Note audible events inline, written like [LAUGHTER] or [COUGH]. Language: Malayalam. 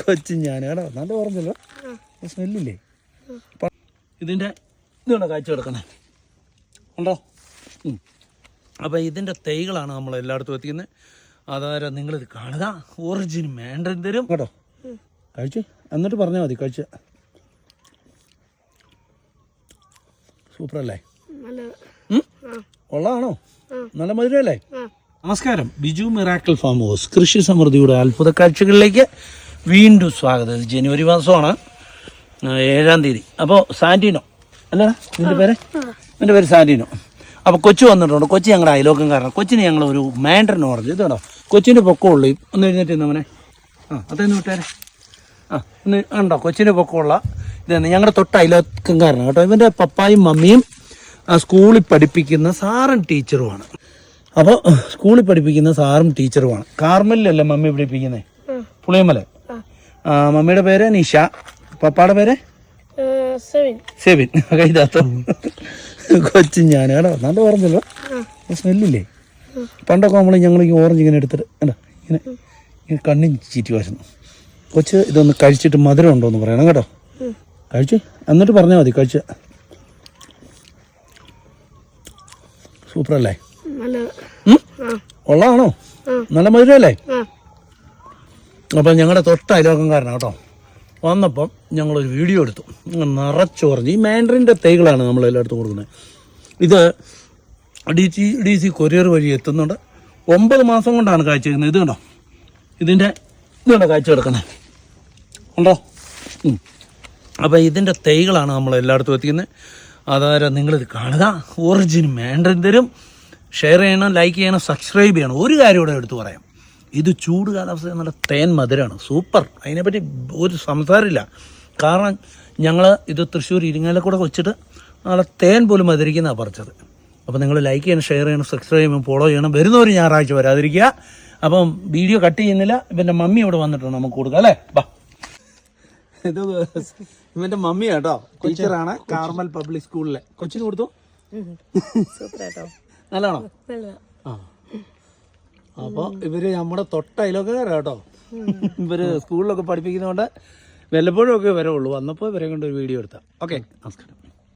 കൊച്ചു ഞാൻ കേട്ടോ നല്ല പറഞ്ഞല്ലോ സ്മെല്ലില്ലേ ഇതിന്റെ ഇതാണ് കാഴ്ച കിടക്കണേ? ഉണ്ടോ. അപ്പോൾ ഇതിന്റെ തൈകളാണ് നമ്മൾ എല്ലായിടത്തും എത്തിക്കുന്നത്. അതായത് നിങ്ങളിത് കാണുക? ഒറിജിൻ വേണ്ട തരും. കേട്ടോ? കഴിച്ചു? എന്നിട്ട് പറഞ്ഞാൽ മതി കഴിച്ച. സൂപ്പറല്ലേ? നല്ല കൊള്ളാണോ? ഉള്ളതാണോ നല്ല മധുരമല്ലേ നമസ്കാരം. Biju miracle farm house. കൃഷി സമൃദ്ധിയുടെ അത്ഭുത കാഴ്ചകളിലേക്ക് വീണ്ടും സ്വാഗതം. ഇത് ജനുവരി മാസമാണ്. ഏഴാം തീയതി. അപ്പോൾ സാന്റിനോ. അല്ല? നിന്റെ പേര്? എന്റെ പേര് സാന്റിനോ. അപ്പോൾ കൊച്ചു വന്നിട്ടുണ്ട്? കൊച്ചി ഞങ്ങളുടെ അയലോക്കം കാരണം. കൊച്ചിന് ഞങ്ങൾ ഒരു മാൻഡറിന് ഓർഡർ ഇത് കേട്ടോ കൊച്ചിന്റെ പൊക്കമുള്ളൂ ഒന്ന് എഴുന്നേറ്റ് നമ്മനെ ആ അതെന്ന് വിട്ടേരെ ആ ഒന്ന് ഉണ്ടോ കൊച്ചിന്റെ പൊക്കമുള്ള ഇതാണ് ഞങ്ങളുടെ തൊട്ട് അയലോക്കം കാരണം കേട്ടോ. ഇവന്റെ പപ്പായും മമ്മിയും ആ സ്കൂളിൽ പഠിപ്പിക്കുന്ന സാറും ടീച്ചറുമാണ്. അപ്പോൾ സ്കൂളിൽ പഠിപ്പിക്കുന്ന സാറും ടീച്ചറുമാണ്. കാർമലിലല്ല മമ്മി പഠിപ്പിക്കുന്നത് പുളിയമല. മമ്മിയുടെ പേര് നിഷ. പപ്പാടെ പേര്? സെബിൻ കൈതാത്തോ കൊച്ചു ഞാൻ കേട്ടോ നല്ല ഓറഞ്ചല്ലോ സ്മെല്ലില്ലേ? പണ്ടൊക്കെ നമ്മൾ ഞങ്ങൾ ഈ ഓറഞ്ച് ഇങ്ങനെ എടുത്തിട്ട് കണ്ടോ? ഇങ്ങനെ ഇങ്ങനെ കണ്ണിൻ ചീറ്റി വാശുന്നു. കൊച്ച് ഇതൊന്ന് കഴിച്ചിട്ട് മധുരം ഉണ്ടോ എന്ന് പറയണം കേട്ടോ. കഴിച്ച്? എന്നിട്ട് പറഞ്ഞാൽ മതി കഴിച്ച. സൂപ്പറല്ലേ? ഉള്ളതാണോ? നല്ല മധുരമല്ലേ ആ അപ്പം ഞങ്ങളുടെ തൊട്ട അയലോക്കംകാരനാണ് കേട്ടോ. വന്നപ്പം ഞങ്ങളൊരു വീഡിയോ എടുത്തു. നിറച്ചു നിറച്ച് ഈ മാൻഡറിന്റെ തൈകളാണ് നമ്മൾ എല്ലായിടത്തും കൊടുക്കുന്നത്. ഇത് D C D C courier വഴി എത്തുന്നുണ്ട്. ഒമ്പത് മാസം കൊണ്ടാണ് കാഴ്ച വെക്കുന്നത് ഇത് കണ്ടോ? ഇതിന്റെ ഇതുണ്ടോ കാഴ്ച കിടക്കുന്നത് ഉണ്ടോ? അപ്പം അപ്പോൾ ഇതിന്റെ തൈകളാണ് നമ്മൾ എല്ലായിടത്തും എത്തിക്കുന്നത്. അതായത് നിങ്ങളിത് കാണുക? ഒറിജിൻ മാൻഡറിൻ തരും. ഷെയർ ചെയ്യണം ലൈക്ക് ചെയ്യണം സബ്സ്ക്രൈബ് ചെയ്യണം. ഒരു കാര്യം ഇവിടെ എടുത്തു പറയാം. ഇത് ചൂട് കാലാവസ്ഥ നല്ല തേൻ മധുരമാണ് സൂപ്പർ. അതിനെപ്പറ്റി ഒരു സംസാരമില്ല. കാരണം ഞങ്ങൾ ഇത് തൃശ്ശൂർ ഇരിങ്ങാലക്കൂടെ വെച്ചിട്ട് നല്ല തേൻ പോലും മധുരിക്കുന്നതാണ് പറിച്ചത്. അപ്പോൾ നിങ്ങൾ ലൈക്ക് ചെയ്യണം ഷെയർ ചെയ്യണം സബ്സ്ക്രൈബ് ചെയ്യണം ഫോളോ ചെയ്യണം. വരുന്നവർ ഞായറാഴ്ച വരാതിരിക്കുക. അപ്പം വീഡിയോ കട്ട് ചെയ്യുന്നില്ല. ഇവന്റെ മമ്മി ഇവിടെ വന്നിട്ടുണ്ട്. നമുക്ക് കൊടുക്കാം അല്ലേ? ബാ. ഇത് ഇവന്റെ മമ്മി കേട്ടോ ടീച്ചറാണ് കാർമൽ പബ്ലിക് സ്കൂളിലെ. കൊച്ചിന് കൊടുത്തു? [LAUGHS] നല്ലതാണോ? ആ. അപ്പോൾ ഇവർ നമ്മുടെ തൊട്ടയിലൊക്കെ കേട്ടോ ഇവർ സ്കൂളിലൊക്കെ പഠിപ്പിക്കുന്നതുകൊണ്ട് വല്ലപ്പോഴും ഒക്കെ വരവുള്ളൂ വന്നപ്പോൾ ഇവരെ കൊണ്ട് ഒരു വീഡിയോ എടുത്താൽ ഓക്കെ നമസ്കാരം.